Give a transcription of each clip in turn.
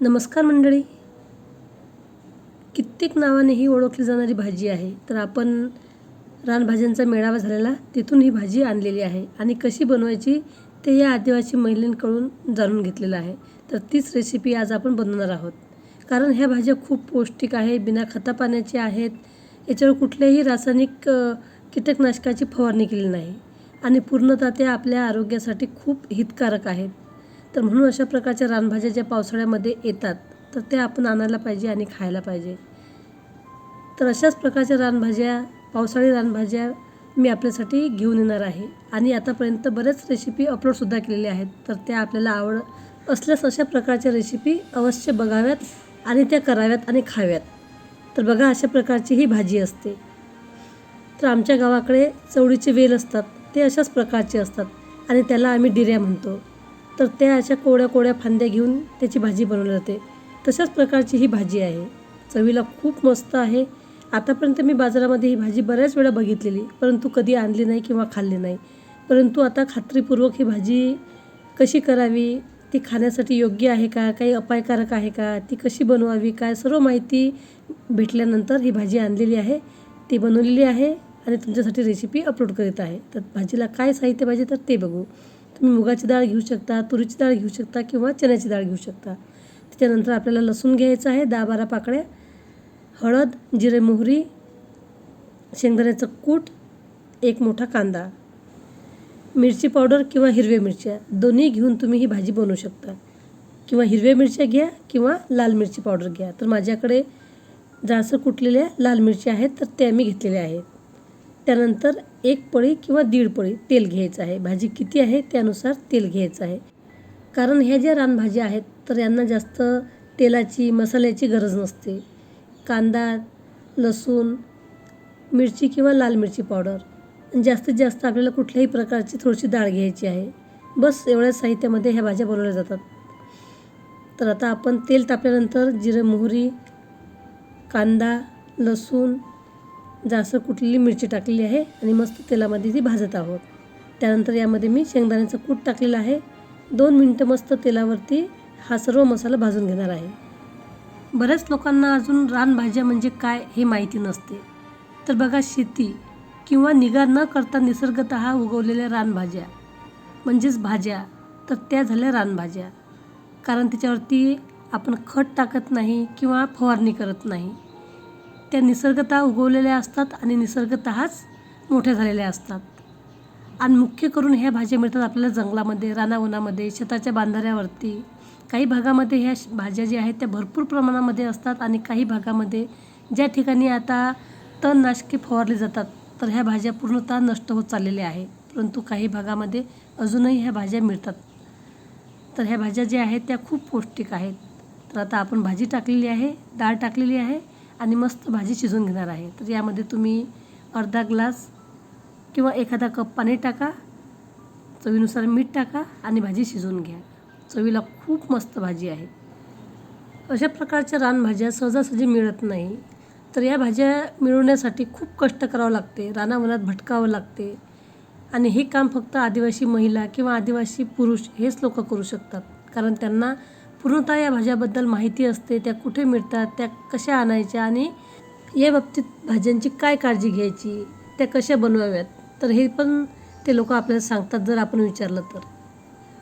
नमस्कार मंडळी. कित्येक नावाने ही ओळखली जाणारी भाजी आहे. तर आपण रानभाज्यांचा मेळावा झालेला तिथून ही भाजी आणलेली आहे आणि कशी बनवायची ते या आदिवासी महिलांकडून जाणून घेतलेलं आहे. तर तीच रेसिपी आज आपण बनवणार आहोत. कारण ह्या भाज्या खूप पौष्टिक आहे बिना खता पाण्याच्या आहेत. याच्यावर कुठल्याही रासायनिक कीटकनाशकाची फवारणी केली नाही. आणि पूर्णतः त्या आपल्या आरोग्यासाठी खूप हितकारक आहेत. तर म्हणून अशा प्रकारच्या रानभाज्या ज्या पावसाळ्यामध्ये येतात तर त्या आपण आणायला पाहिजे आणि खायला पाहिजे. तर अशाच प्रकारच्या रानभाज्या पावसाळी रानभाज्या मी आपल्यासाठी घेऊन येणार आहे. आणि आतापर्यंत बऱ्याच रेसिपी अपलोडसुद्धा केलेल्या आहेत. तर त्या आपल्याला आवड असल्यास अशा प्रकारच्या रेसिपी अवश्य बघाव्यात आणि त्या कराव्यात आणि खाव्यात. तर बघा अशा प्रकारची ही भाजी असते. तर आमच्या गावाकडे चवळीचे वेल असतात. ते अशाच प्रकारचे असतात आणि त्याला आम्ही डिऱ्या म्हणतो. तर त्या अशा कोळ्या कोळ्या फांद्या घेऊन त्याची भाजी बनवली जाते. तशाच प्रकारची ही भाजी आहे. चवीला खूप मस्त आहे. आतापर्यंत मी बाजारामध्ये ही भाजी बऱ्याच वेळा बघितलेली परंतु कधी आणली नाही किंवा खाल्ली नाही. परंतु आता खात्रीपूर्वक ही भाजी कशी करावी ती खाण्यासाठी योग्य आहे का काही अपायकारक आहे का ती कशी बनवावी काय सर्व माहिती भेटल्यानंतर ही भाजी आणलेली आहे. ती बनवलेली आहे आणि तुमच्यासाठी रेसिपी अपलोड करीत आहे. तर भाजीला काय साहित्य पाहिजे तर ते बघू. तुम्ही मुगाची डाळ घेऊ शकता तुरीची डाळ घेऊ शकता किंवा चण्याची डाळ घेऊ शकता. त्याच्यानंतर आपल्याला लसूण घ्यायचं आहे दहा बारा पाकळ्या हळद जिरे मोहरी शेंगदाण्याचं कूट एक मोठा कांदा मिरची पावडर किंवा हिरव्या मिरच्या. दोन्ही घेऊन तुम्ही ही भाजी बनवू शकता. किंवा हिरव्या मिरच्या घ्या किंवा लाल मिरची पावडर घ्या. तर माझ्याकडे जास्त कुटलेल्या लाल मिरच्या आहेत तर त्या मी घेतलेल्या आहेत. त्यानंतर एक पळी किंवा दीड पळी तेल घ्यायचं आहे. भाजी किती आहे त्यानुसार तेल घ्यायचं आहे. कारण ह्या ज्या रानभाज्या आहेत तर यांना जास्त तेलाची मसाल्याची गरज नसते. कांदा लसूण मिरची किंवा लाल मिरची पावडर. जास्तीत जास्त आपल्याला कुठल्याही प्रकारची थोडीशी डाळ घ्यायची आहे. बस एवढ्या साहित्यामध्ये ह्या भाज्या बनवल्या जातात. तर आता आपण तेल तापल्यानंतर जिरे मोहरी कांदा लसूण जास्त कुटलेली मिरची टाकलेली आहे आणि मस्त तेलामध्ये ती भाजत आहोत. त्यानंतर यामध्ये मी शेंगदाण्याचं कूट टाकलेलं आहे. दोन मिनटं मस्त तेलावरती हा सर्व मसाला भाजून घेणार आहे. बऱ्याच लोकांना अजून रानभाज्या म्हणजे काय हे माहिती नसते. तर बघा शेती किंवा निगा न करता निसर्गत उगवलेल्या रानभाज्या म्हणजेच भाज्या तर त्या झाल्या रानभाज्या. कारण त्याच्यावरती आपण खत टाकत नाही किंवा फवारणी करत नाही. त्या निसर्गतः उगवलेल्या असतात आणि निसर्गतःच मोठ्या झालेल्या असतात. आणि मुख्य करून ह्या भाज्या मिळतात आपल्याला जंगलामध्ये रानावनामध्ये शेताच्या बांधाऱ्यावरती. काही भागामध्ये ह्या श- भाज्या ज्या आहेत त्या भरपूर प्रमाणामध्ये असतात आणि काही भागामध्ये ज्या ठिकाणी आता तणनाशके फवारली जातात तर ह्या भाज्या पूर्णतः नष्ट होत चाललेल्या आहे परंतु काही भागामध्ये अजूनही ह्या भाज्या मिळतात. तर ह्या भाज्या ज्या आहेत त्या खूप पौष्टिक आहेत. तर आता आपण भाजी टाकलेली आहे डाळ टाकलेली आहे आणि मस्त भाजी शिजवून घेणार आहे. तर यामध्ये तुम्ही अर्धा ग्लास किंवा एखादा कप पाणी टाका चवीनुसार मीठ टाका आणि भाजी शिजवून घ्या. चवीला खूप मस्त भाजी आहे. अशा प्रकारच्या रानभाज्या सहजासहजी मिळत नाही. तर या भाज्या मिळवण्यासाठी खूप कष्ट करावं लागते रानावनात भटकावं लागते. आणि हे काम फक्त आदिवासी महिला किंवा आदिवासी पुरुष हेच लोक करू शकतात. कारण त्यांना पूर्णतः या भाज्याबद्दल माहिती असते त्या कुठे मिळतात त्या कशा आणायच्या आणि या बाबतीत भाज्यांची काय काळजी घ्यायची त्या कशा बनवाव्यात? तर हे पण ते लोक आपल्याला सांगतात जर आपण विचारलं तर.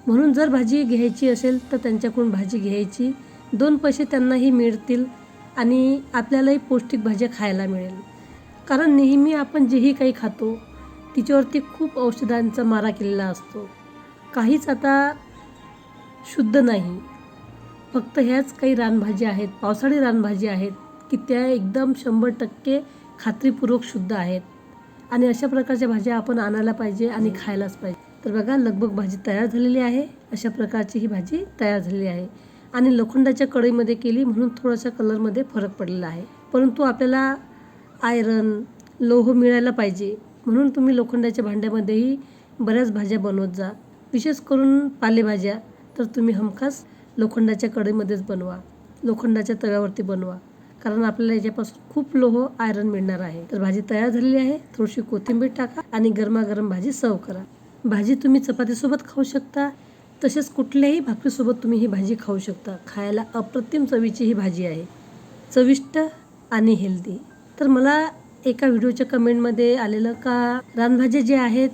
म्हणून जर भाजी घ्यायची असेल तर त्यांच्याकडून भाजी घ्यायची. दोन पैसे त्यांनाही मिळतील आणि आपल्यालाही पौष्टिक भाज्या खायला मिळेल. कारण नेहमी आपण जेही काही खातो तिच्यावरती खूप औषधांचा मारा केलेला असतो. काहीच आता शुद्ध नाही. फक्त ह्याच काही रानभाज्या आहेत पावसाळी रानभाज्या आहेत की त्या एकदम शंभर टक्के खात्रीपूर्वक शुद्ध आहेत. आणि अशा प्रकारच्या भाज्या आपण आणायला पाहिजे आणि खायलाच पाहिजे. तर बघा लगभग भाजी तयार झालेली आहे अशा प्रकारची ही भाजी तयार झालेली आहे. आणि लोखंडाच्या कढईमध्ये केली म्हणून थोडासा कलरमध्ये फरक पडलेला आहे. परंतु आपल्याला आयरन लोह मिळायला पाहिजे म्हणून तुम्ही लोखंडाच्या भांड्यामध्येही बऱ्याच भाज्या बनवत जा. विशेष करून पालेभाज्या तर तुम्ही हमखास लोखंडाच्या कढईमध्येच बनवा. लोखंडाच्या तव्यावरती बनवा. कारण आपल्याला याच्यापासून खूप लोह आयरन मिळणार आहे. तर भाजी तयार झालेली आहे. थोडीशी कोथिंबीर टाका आणि गरमागरम भाजी सर्व करा. भाजी तुम्ही चपातीसोबत खाऊ शकता. तसेच कुठल्याही भाकरीसोबत तुम्ही ही भाजी खाऊ शकता. खायला अप्रतिम चवीची ही भाजी आहे. चविष्ट आणि हेल्दी तर मला एका व्हिडिओच्या कमेंटमध्ये आलेलं का रानभाज्या ज्या आहेत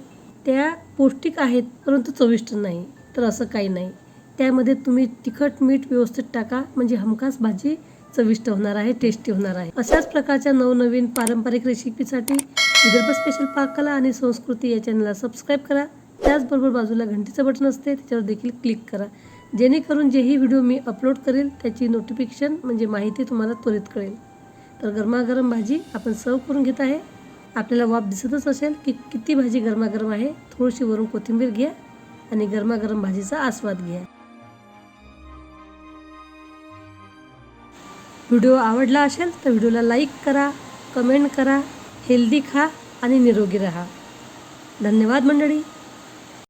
त्या पौष्टिक आहेत परंतु चविष्ट नाही. तर असं काही नाही. त्यामध्ये तुम्ही तिखट मीठ व्यवस्थित टाका. म्हणजे हमखास भाजी चविष्ट होणार आहे टेस्टी होणार आहे. अशाच प्रकारच्या नवनवीन पारंपरिक रेसिपीसाठी विदर्भ स्पेशल पाककला आणि संस्कृती या चॅनलला सबस्क्राईब करा. त्याचबरोबर बाजूला घंटीचं बटन असते त्याच्यावर देखील क्लिक करा. जेणेकरून जेही व्हिडिओ मी अपलोड करेल त्याची नोटिफिकेशन म्हणजे माहिती तुम्हाला त्वरित कळेल. तर गरमागरम भाजी आपण सर्व करून घेत आहे. आपल्याला वाफ दिसतच असेल की किती भाजी गरमागरम आहे. थोडीशी वरून कोथिंबीर घ्या आणि गरमागरम भाजीचा आस्वाद घ्या. व्हिडिओ आवडला असेल तर व्हिडिओला लाईक करा कमेंट करा हेल्दी खा आणि निरोगी राहा. धन्यवाद मंडळी.